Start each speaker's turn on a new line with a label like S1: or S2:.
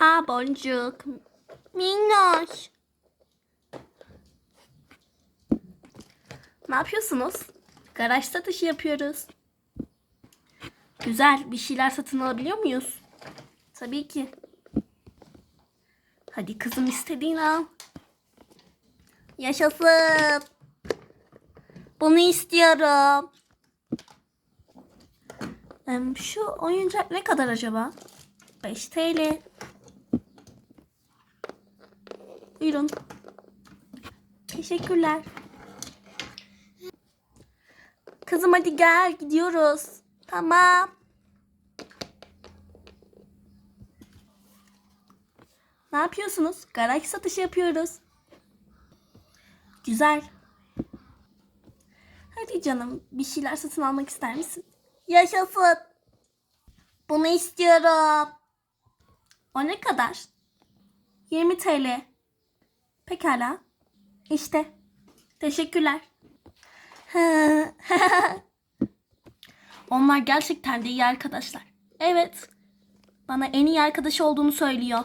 S1: Aa boncuk. Minnoş. Ne yapıyorsunuz? Garaj satışı yapıyoruz. Güzel. Bir şeyler satın alabiliyor muyuz? Tabii ki. Hadi kızım istediğini al. Yaşasın. Bunu istiyorum. Şu oyuncak ne kadar acaba? 5 TL. Buyurun. Teşekkürler. Kızım hadi gel gidiyoruz. Tamam. Ne yapıyorsunuz? Garaj satışı yapıyoruz. Güzel. Hadi canım bir şeyler satın almak ister misin? Yaşasın. Bunu istiyorum. O ne kadar? 20 TL. Pekala. İşte. Teşekkürler. Onlar gerçekten de iyi arkadaşlar. Evet. Bana en iyi arkadaş olduğunu söylüyor.